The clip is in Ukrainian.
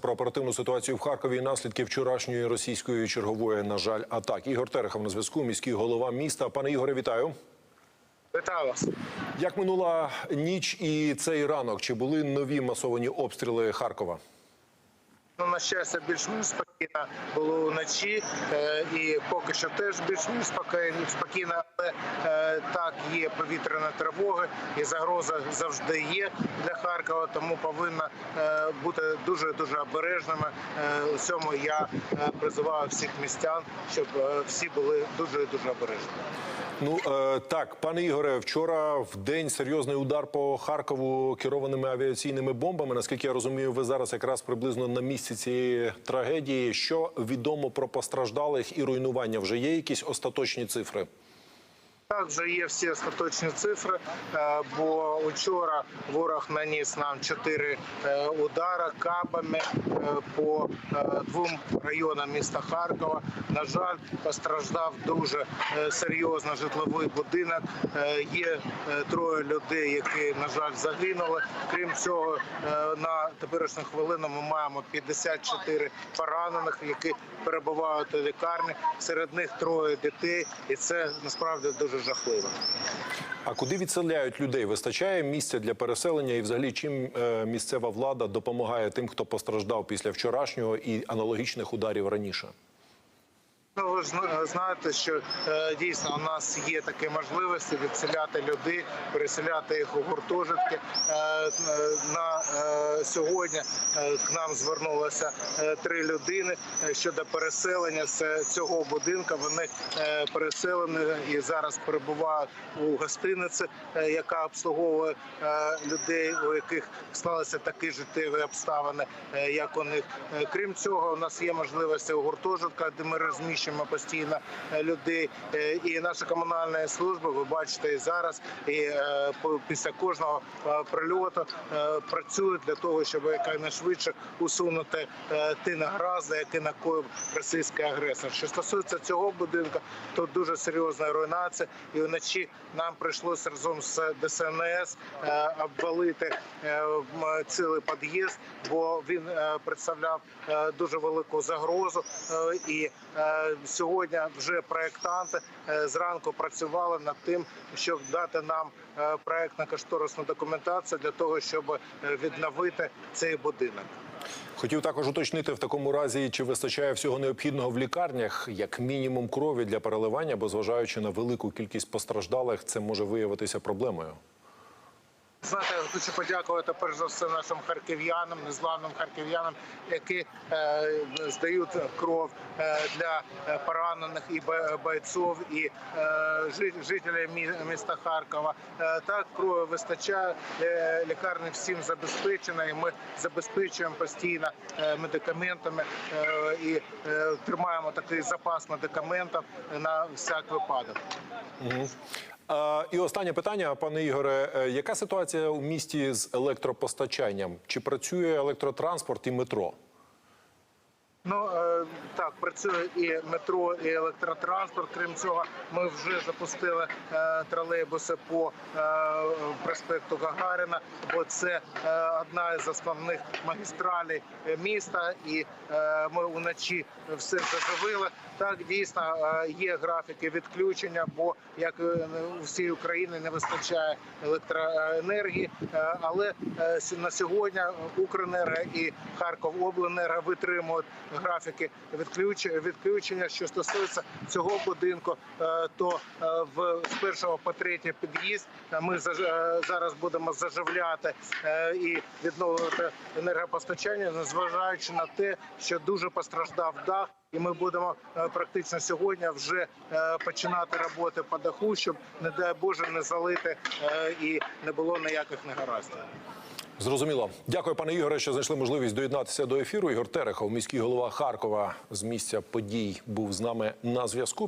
Про оперативну ситуацію в Харкові і наслідки вчорашньої російської чергової, на жаль, атаки. Ігор Терехов на зв'язку, міський голова міста. Пане Ігоре, вітаю. Вітаю вас. Як минула ніч і цей ранок? Чи були нові масовані обстріли Харкова? На щастя, більш-менш спокійно було вночі, е, і поки що теж більш-менш спокійно, але е, так є повітряна тривога, і загроза завжди є для Харкова, тому повинна е, бути дуже дуже обережними. У цьому я призиваю всіх містян, щоб всі були дуже дуже обережні. Ну так, пане Ігоре, вчора в день серйозний удар по Харкову керованими авіаційними бомбами. Наскільки я розумію, ви зараз якраз приблизно на місці цієї трагедії. Що відомо про постраждалих і руйнування? Вже є якісь остаточні цифри? Вже є всі остаточні цифри, е, бо вчора ворог наніс нам чотири е, удара кабами е, по е, двом районам міста Харкова. На жаль, постраждав дуже серйозно житловий будинок. Є троє людей, які на жаль загинули. Крім цього, на теперішню хвилину ми маємо 54 поранених, які перебувають у лікарні. Серед них троє дітей, і це насправді дуже жахливо. А куди відселяють людей? Вистачає місця для переселення? І, взагалі, чим е, місцева влада допомагає тим, хто постраждав після вчорашнього і аналогічних ударів раніше? Ну, ви ж знаєте, що е, дійсно у нас є такі можливості відселяти людей, переселяти їх у гуртожитки. Е, е, на сьогодні к нам звернулося три людини щодо переселення з цього будинку. Вони переселені і зараз перебувають у гостиниці, яка обслуговує людей, у яких склалися такі життєві обставини, як у них. Крім цього, у нас є можливості у гуртожитках, де ми розміщуємо постійно е, людей. І наша комунальна служба, ви бачите, і зараз і е, після кожного е, прильоту працюють для того, щоб якнайшвидше усунути ті награзи, які накоїв російський агресор. Що стосується цього будинку, то дуже серйозна руйнація, і вночі нам прийшлося разом з ДСНС обвалити цілий під'їзд, бо він представляв дуже велику загрозу. І сьогодні вже проєктанти е, зранку працювали над тим, щоб дати нам е, проєктно-кошторисну документацію для того, щоб е, відновити цей будинок. Хотів також уточнити в такому разі, чи вистачає всього необхідного в лікарнях, як мінімум крові для переливання, бо зважаючи на велику кількість постраждалих, це може виявитися проблемою. Знаєте, я хочу подякувати перш за все нашим харків'янам, незламним харків'янам, які е, здають кров е, для е, поранених і бойців, і е, жителів мі- міста Харкова. Е, так, крові вистачає, е, лікарні всім забезпечені, і ми забезпечуємо постійно е, медикаментами е, і е, тримаємо такий запас медикаментів на всяк випадок. А, і останнє питання, пане Ігоре, Е, яка ситуація у місті з електропостачанням? Чи працює електротранспорт і метро? Ну е, так, працює і метро, і електротранспорт. Крім цього, ми вже запустили е, тролейбуси по е, проспекту Гагаріна, бо це одна із основних магістралей міста, і ми вночі все заживили. Так дійсно є графіки відключення, бо як у всій Україні не вистачає електроенергії. Але на сьогодні Укренерго і Харковобленерго витримують графіки відключення. Відключення, що стосується цього будинку, е, то е, в з першого по третій під'їзд е, ми зараз будемо заживляти і відновлювати енергопостачання, незважаючи на те, що дуже постраждав дах. І ми будемо практично сьогодні вже починати роботи по даху, щоб не дай Боже не залити і не було ніяких негараздів. Зрозуміло. Дякую, пане Ігоре, що знайшли можливість доєднатися до ефіру. Ігор Терехов, міський голова Харкова з місця подій, був з нами на зв'язку.